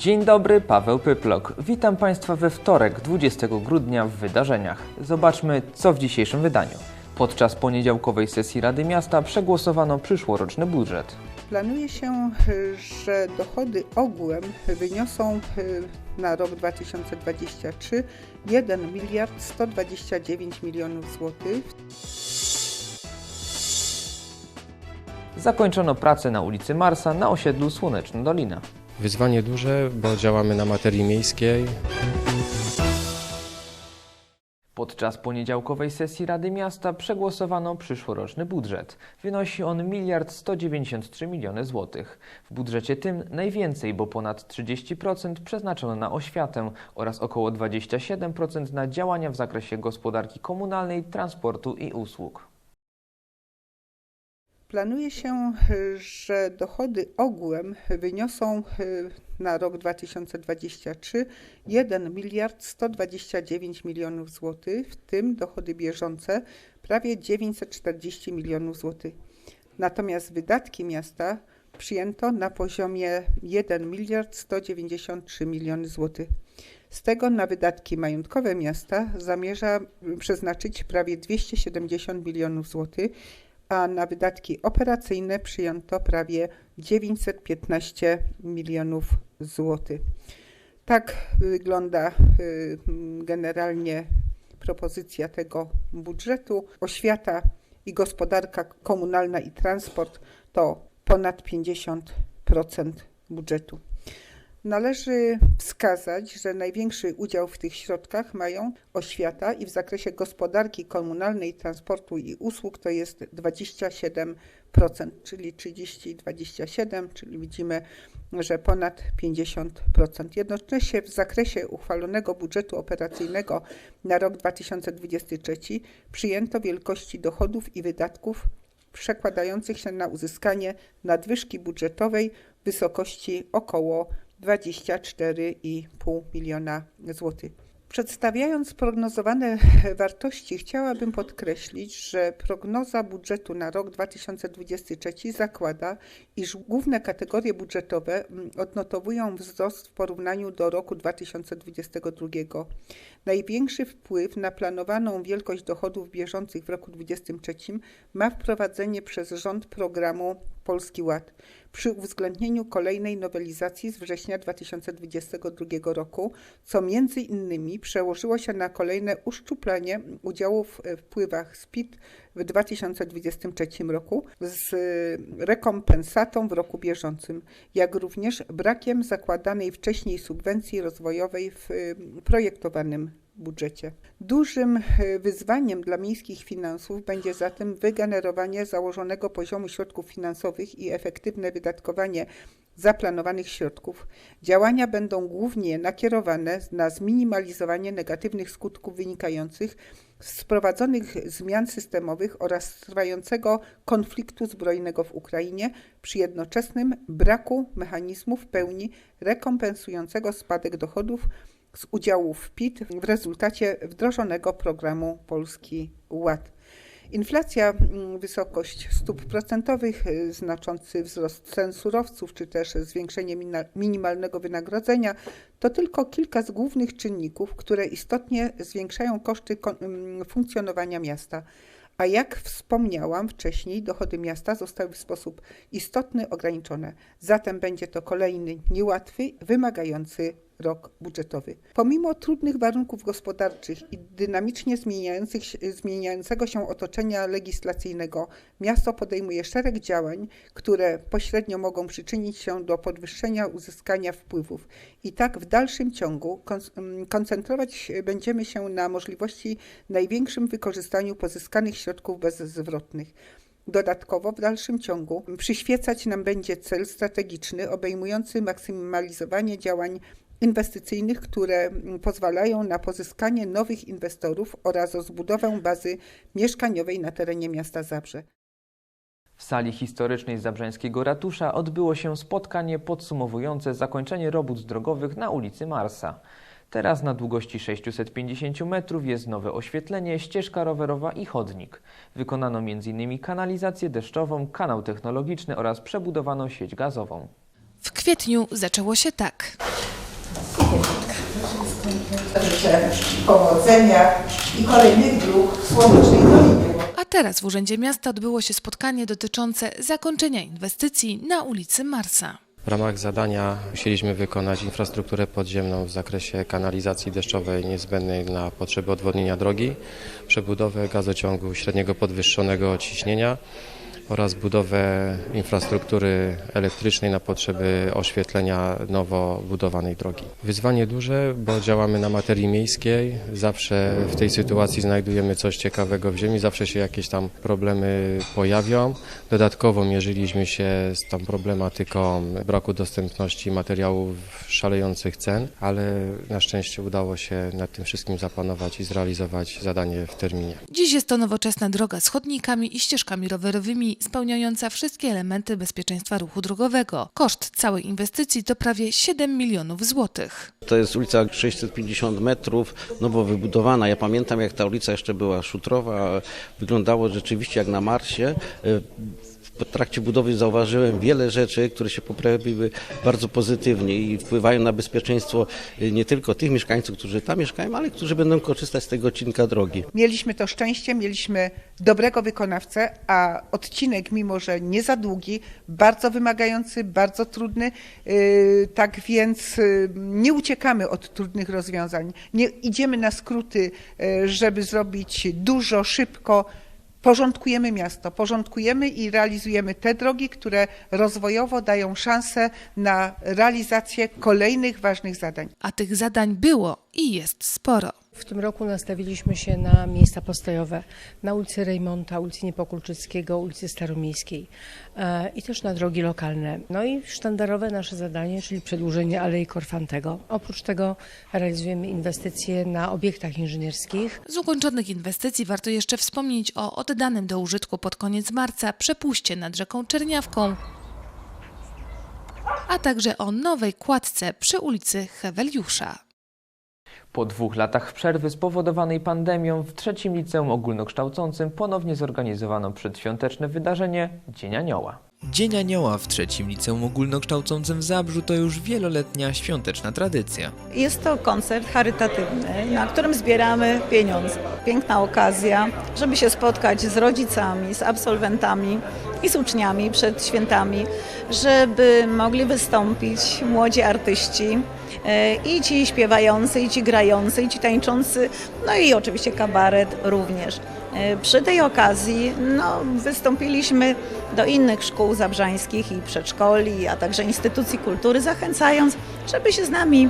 Dzień dobry, Paweł Pyplok. Witam Państwa we wtorek, 20 grudnia w wydarzeniach. Zobaczmy, co w dzisiejszym wydaniu. Podczas poniedziałkowej sesji Rady Miasta przegłosowano przyszłoroczny budżet. Planuje się, że dochody ogółem wyniosą y, na rok 2023 1 miliard 129 milionów złotych. Zakończono pracę na ulicy Marsa na osiedlu Słoneczna Dolina. Wyzwanie duże, bo działamy na materii miejskiej. Podczas poniedziałkowej sesji Rady Miasta przegłosowano przyszłoroczny budżet. Wynosi on miliard 193 miliony złotych. W budżecie tym najwięcej, bo ponad 30% przeznaczono na oświatę oraz około 27% na działania w zakresie gospodarki komunalnej, transportu i usług. Planuje się, że dochody ogółem wyniosą y, na rok 2023 1 miliard 129 milionów złotych, w tym dochody bieżące prawie 940 milionów złotych. Natomiast wydatki miasta przyjęto na poziomie 1 miliard 193 miliony złotych. Z tego na wydatki majątkowe miasta zamierza przeznaczyć prawie 270 milionów złotych, a na wydatki operacyjne przyjęto prawie 915 milionów złotych. Tak wygląda y, generalnie propozycja tego budżetu. Oświata i gospodarka komunalna i transport to ponad 50% budżetu. Należy wskazać, że największy udział w tych środkach mają oświata i w zakresie gospodarki komunalnej, transportu i usług to jest 27%, czyli 30 i 27, czyli widzimy, że ponad 50%. Jednocześnie w zakresie uchwalonego budżetu operacyjnego na rok 2023 przyjęto wielkości dochodów i wydatków przekładających się na uzyskanie nadwyżki budżetowej w wysokości około 24,5 miliona złotych. Przedstawiając prognozowane wartości, chciałabym podkreślić, że prognoza budżetu na rok 2023 zakłada, iż główne kategorie budżetowe mm, odnotowują wzrost w porównaniu do roku 2022. Największy wpływ na planowaną wielkość dochodów bieżących w roku 2023 ma wprowadzenie przez rząd programu Polski Ład. Przy uwzględnieniu kolejnej nowelizacji z września 2022 roku, co między innymi przełożyło się na kolejne uszczuplenie udziału w wpływach z PIT w 2023 roku z rekompensatą w roku bieżącym, jak również brakiem zakładanej wcześniej subwencji rozwojowej w projektowanym budżecie. Dużym e, wyzwaniem dla miejskich finansów będzie zatem wygenerowanie założonego poziomu środków finansowych i efektywne wydatkowanie zaplanowanych środków. Działania będą głównie nakierowane na zminimalizowanie negatywnych skutków wynikających z wprowadzonych zmian systemowych oraz trwającego konfliktu zbrojnego w Ukrainie przy jednoczesnym braku mechanizmu w pełni rekompensującego spadek dochodów z udziału w PIT w rezultacie wdrożonego programu Polski Ład. Inflacja, mm, wysokość stóp procentowych, y, znaczący wzrost cen surowców, czy też zwiększenie minimalnego wynagrodzenia to tylko kilka z głównych czynników, które istotnie zwiększają koszty mm, funkcjonowania miasta. A jak wspomniałam wcześniej, dochody miasta zostały w sposób istotny ograniczone. Zatem będzie to kolejny niełatwy, wymagający rok budżetowy. Pomimo trudnych warunków gospodarczych i dynamicznie zmieniającego się otoczenia legislacyjnego, miasto podejmuje szereg działań, które pośrednio mogą przyczynić się do podwyższenia uzyskania wpływów. I tak w dalszym ciągu mm, koncentrować będziemy się na możliwości największym wykorzystaniu pozyskanych środków bezzwrotnych. Dodatkowo w dalszym ciągu przyświecać nam będzie cel strategiczny obejmujący maksymalizowanie działań inwestycyjnych, które pozwalają na pozyskanie nowych inwestorów oraz rozbudowę bazy mieszkaniowej na terenie miasta Zabrze. W sali historycznej Zabrzeńskiego Ratusza odbyło się spotkanie podsumowujące zakończenie robót drogowych na ulicy Marsa. Teraz na długości 650 metrów jest nowe oświetlenie, ścieżka rowerowa i chodnik. Wykonano m.in. kanalizację deszczową, kanał technologiczny oraz przebudowano sieć gazową. W kwietniu zaczęło się tak. Życzę powodzenia i kolejnych dróg w Słonecznej Dolinie. A teraz w Urzędzie Miasta odbyło się spotkanie dotyczące zakończenia inwestycji na ulicy Marsa. W ramach zadania musieliśmy wykonać infrastrukturę podziemną w zakresie kanalizacji deszczowej niezbędnej na potrzeby odwodnienia drogi, przebudowę gazociągu średniego podwyższonego ciśnienia oraz budowę infrastruktury elektrycznej na potrzeby oświetlenia nowo budowanej drogi. Wyzwanie duże, bo działamy na materii miejskiej. Zawsze w tej sytuacji znajdujemy coś ciekawego w ziemi, zawsze się jakieś tam problemy pojawią. Dodatkowo mierzyliśmy się z tą problematyką braku dostępności materiałów szalejących cen, ale na szczęście udało się nad tym wszystkim zapanować i zrealizować zadanie w terminie. Dziś jest to nowoczesna droga z chodnikami i ścieżkami rowerowymi, spełniająca wszystkie elementy bezpieczeństwa ruchu drogowego. Koszt całej inwestycji to prawie 7 milionów złotych. To jest ulica 650 metrów, nowo wybudowana. Ja pamiętam, jak ta ulica jeszcze była szutrowa, wyglądało rzeczywiście jak na Marsie. W trakcie budowy zauważyłem wiele rzeczy, które się poprawiły bardzo pozytywnie i wpływają na bezpieczeństwo nie tylko tych mieszkańców, którzy tam mieszkają, ale którzy będą korzystać z tego odcinka drogi. Mieliśmy to szczęście, mieliśmy dobrego wykonawcę, a odcinek, mimo że nie za długi, bardzo wymagający, bardzo trudny, yy, tak więc yy, nie uciekamy od trudnych rozwiązań. Nie idziemy na skróty, żeby zrobić dużo, szybko. Porządkujemy miasto, porządkujemy i realizujemy te drogi, które rozwojowo dają szansę na realizację kolejnych ważnych zadań. A tych zadań było i jest sporo. W tym roku nastawiliśmy się na miejsca postojowe na ulicy Rejmonta, ulicy Niepokulczyckiego, ulicy Staromiejskiej e, i też na drogi lokalne. No i sztandarowe nasze zadanie, czyli przedłużenie Alei Korfantego. Oprócz tego realizujemy inwestycje na obiektach inżynierskich. Z ukończonych inwestycji warto jeszcze wspomnieć o oddanym do użytku pod koniec marca przepuście nad rzeką Czerniawką, a także o nowej kładce przy ulicy Heweliusza. Po dwóch latach przerwy spowodowanej pandemią w trzecim liceum ogólnokształcącym ponownie zorganizowano przedświąteczne wydarzenie Dzień Anioła. Dzień Anioła w trzecim liceum ogólnokształcącym w Zabrzu to już wieloletnia świąteczna tradycja. Jest to koncert charytatywny, na którym zbieramy pieniądze. Piękna okazja, żeby się spotkać z rodzicami, z absolwentami i z uczniami przed świętami, żeby mogli wystąpić młodzi artyści, e, i ci śpiewający, i ci grający, i ci tańczący, no i oczywiście kabaret również. E, Przy tej okazji no, wystąpiliśmy do innych szkół zabrzańskich i przedszkoli, a także instytucji kultury, zachęcając, żeby się z nami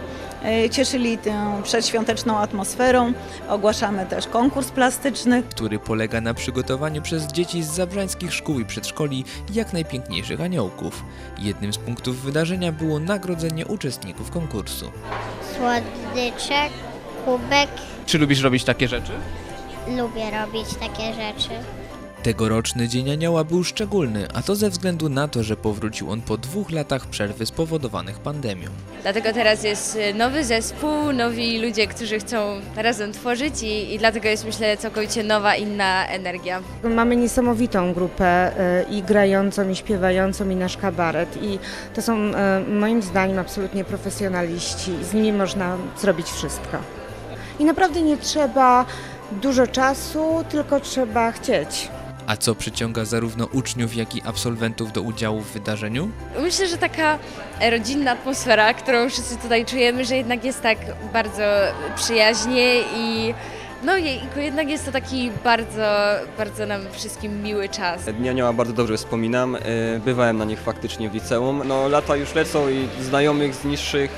cieszyli tą przedświąteczną atmosferą. Ogłaszamy też konkurs plastyczny. który polega na przygotowaniu przez dzieci z zabrzańskich szkół i przedszkoli jak najpiękniejszych aniołków. Jednym z punktów wydarzenia było nagrodzenie uczestników konkursu. słodyczek, kubek. Czy lubisz robić takie rzeczy? Lubię robić takie rzeczy. Tegoroczny Dzień Anioła był szczególny, a to ze względu na to, że powrócił on po dwóch latach przerwy spowodowanych pandemią. Dlatego teraz jest y, nowy zespół, nowi ludzie, którzy chcą razem tworzyć i, i dlatego jest myślę całkowicie nowa, inna energia. Mamy niesamowitą grupę e, i grającą, i śpiewającą, i nasz kabaret. I to są e, moim zdaniem absolutnie profesjonaliści. Z nimi można zrobić wszystko. I naprawdę nie trzeba dużo czasu, tylko trzeba chcieć. A co przyciąga zarówno uczniów, jak i absolwentów do udziału w wydarzeniu? Myślę, że taka rodzinna atmosfera, którą wszyscy tutaj czujemy, że jednak jest tak bardzo przyjaźnie i no i jednak jest to taki bardzo, bardzo nam wszystkim miły czas. Dni Anioła bardzo dobrze wspominam. E, Bywałem na nich faktycznie w liceum. No, lata już lecą i znajomych z niższych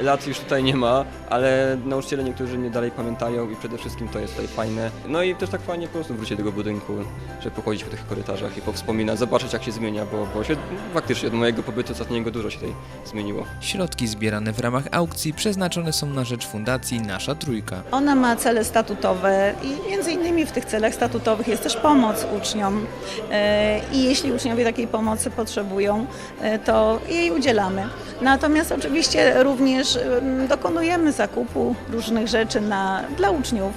lat już tutaj nie ma, ale nauczyciele niektórzy mnie dalej pamiętają i przede wszystkim to jest tutaj fajne. No i też tak fajnie po prostu wrócić do tego budynku, żeby pochodzić po tych korytarzach i powspominać, zobaczyć jak się zmienia, bo, bo się faktycznie od mojego pobytu ostatniego dużo się tutaj zmieniło. Środki zbierane w ramach aukcji przeznaczone są na rzecz Fundacji Nasza Trójka. Ona ma cele statutowe i między innymi w tych celach statutowych jest też pomoc uczniom. E, I jeśli uczniowie takiej pomocy potrzebują, e, to jej udzielamy. Natomiast oczywiście również em, dokonujemy zakupu różnych rzeczy na, dla uczniów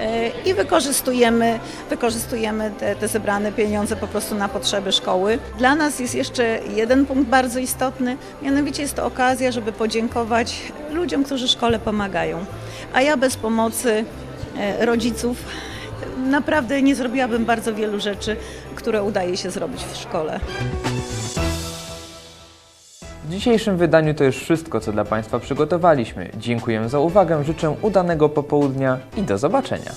e, i wykorzystujemy, wykorzystujemy te, te zebrane pieniądze po prostu na potrzeby szkoły. Dla nas jest jeszcze jeden punkt bardzo istotny, mianowicie jest to okazja, żeby podziękować ludziom, którzy szkole pomagają. A ja bez pomocy e, rodziców naprawdę nie zrobiłabym bardzo wielu rzeczy, które udaje się zrobić w szkole. W dzisiejszym wydaniu to już wszystko, co dla Państwa przygotowaliśmy. Dziękuję za uwagę, życzę udanego popołudnia i do zobaczenia.